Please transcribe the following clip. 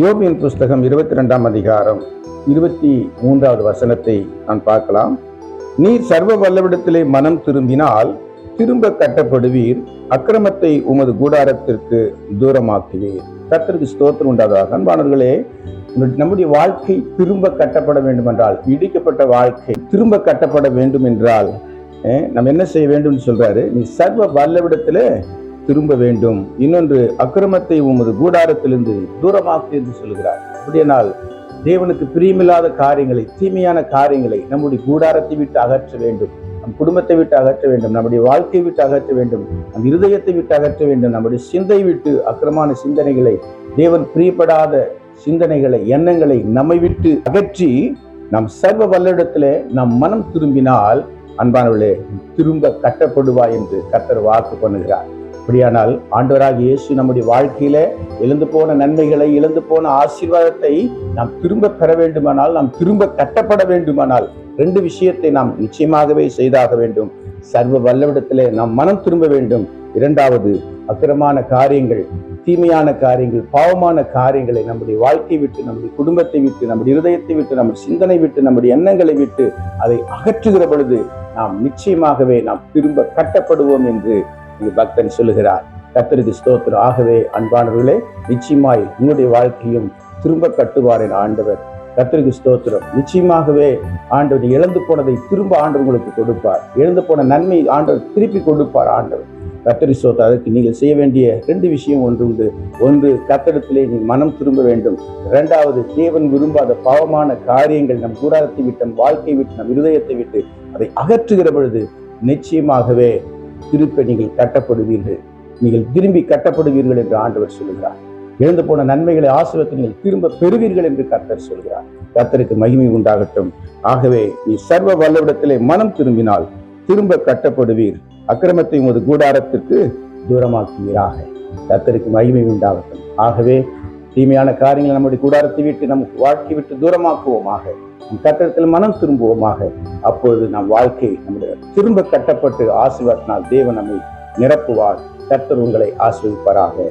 யோபின் புஸ்தகம் இருபத்தி ரெண்டாம் அதிகாரம் இருபத்தி மூன்றாவது வசனத்தை நான் பார்க்கலாம். நீர் சர்வ வல்லவிடத்திலே மனம் திரும்பினால் திரும்ப கட்டப்படுவீர். அக்கிரமத்தை உமது கூடாரத்திற்கு தூரமாக்குவீர். கத்திற்கு ஸ்தோத்திரம் உண்டாதாக அன்பானவர்களே நம்முடைய வாழ்க்கை திரும்ப கட்டப்பட வேண்டும் என்றால் இடிக்கப்பட்ட வாழ்க்கை திரும்ப கட்டப்பட வேண்டும் என்றால் நம்ம என்ன செய்ய வேண்டும் சொல்றாரு? நீ சர்வ வல்லவிடத்திலே திரும்ப வேண்டும். இன்னொன்று அக்கிரமத்தை உமது கூடாரத்திலிருந்து தூரமாக்கு என்று சொல்கிறார். அப்படியானால் தேவனுக்கு பிரியமில்லாத காரியங்களை தீமையான காரியங்களை நம்முடைய கூடாரத்தை விட்டு அகற்ற வேண்டும். நம் குடும்பத்தை விட்டு அகற்ற வேண்டும். நம்முடைய வாழ்க்கையை விட்டு அகற்ற வேண்டும். நம் இருதயத்தை விட்டு அகற்ற வேண்டும். நம்முடைய சிந்தை விட்டு அக்கிரமான சிந்தனைகளை தேவன் பிரியப்படாத சிந்தனைகளை எண்ணங்களை நம்மை விட்டு அகற்றி நம் சர்வ வல்லிடத்திலே நம் மனம் திரும்பினால் அன்பானவர்களே திரும்ப கட்டப்படுவாய் என்று கர்த்தர் வாக்கு பண்ணுகிறார். அப்படியானால் ஆண்டவராக இயேசு நம்முடைய வாழ்க்கையில இழந்து போன நன்மைகளை இழந்து போன ஆசீர்வாதத்தை நாம் திரும்ப பெற வேண்டுமானால் நாம் திரும்ப கட்டப்பட வேண்டுமானால் ரெண்டு விஷயத்தை நாம் நிச்சயமாகவே செய்தாக வேண்டும். சர்வ வல்லவிடத்திலே நாம் மனம் திரும்ப வேண்டும். இரண்டாவது அக்கிரமான காரியங்கள் தீமையான காரியங்கள் பாவமான காரியங்களை நம்முடைய வாழ்க்கையை விட்டு நம்முடைய குடும்பத்தை விட்டு நம்முடைய இருதயத்தை விட்டு நம்முடைய சிந்தனை விட்டு நம்முடைய எண்ணங்களை விட்டு அதை அகற்றுகிற பொழுது நாம் நிச்சயமாகவே நாம் திரும்ப கட்டப்படுவோம் என்று இங்கு பக்தன் சொல்லுகிறார். கத்திரிக்கு ஸ்தோத்திரம். ஆகவே அன்பானவர்களே நிச்சயமாய் உங்களுடைய வாழ்க்கையும் திரும்ப கட்டுவார் என் ஆண்டவர். கத்திரிக்கு ஸ்தோத்திரம். நிச்சயமாகவே ஆண்டவர் இழந்து போனதை திரும்ப ஆண்டவர் உங்களுக்கு கொடுப்பார். இழந்து போன நன்மை ஆண்டவர் திருப்பி கொடுப்பார் ஆண்டவர். கர்த்தரி சோத்த அதற்கு நீங்கள் செய்ய வேண்டிய ரெண்டு விஷயம் ஒன்று உண்டு. ஒன்று கத்தடத்திலே நீ மனம் திரும்ப வேண்டும். இரண்டாவது தேவன் விரும்பாத பாவமான காரியங்கள் நம் கூடாரத்தை விட்டு நம் வாழ்க்கையை விட்டு நம் இருதயத்தை விட்டு அதை அகற்றுகிற பொழுது நிச்சயமாகவே திருப்ப நீங்கள் கட்டப்படுவீர்கள். நீங்கள் திரும்பி கட்டப்படுவீர்கள் என்று ஆண்டவர் சொல்கிறார். இழந்து போன நன்மைகளை ஆசிரியத்தை நீங்கள் திரும்ப பெறுவீர்கள் என்று கர்த்தர் சொல்கிறார். கர்த்தருக்கு மகிமை உண்டாகட்டும். ஆகவே நீ சர்வ வல்லவிடத்திலே மனம் திரும்பினால் திரும்ப கட்டப்படுவீர். அக்கிரமத்தை உமது கூடாரத்திற்கு தூரமாக்குவீராக. கர்த்தருக்கு மகிமை உண்டாகட்டும். ஆகவே தீமையான காரியங்களை நம்முடைய கூடாரத்தை விட்டு நம் வாழ்க்கை விட்டு தூரமாக்குவோமாக. கட்டத்தில் மனம் திரும்புவோமாக. அப்பொழுது நம் வாழ்க்கை நம்முடைய திரும்ப கட்டப்பட்டு ஆசீர்வாதத்தினால் தேவன் நம்மை நிரப்புவார். கர்த்தர் உங்களை ஆசிரியப்பாராக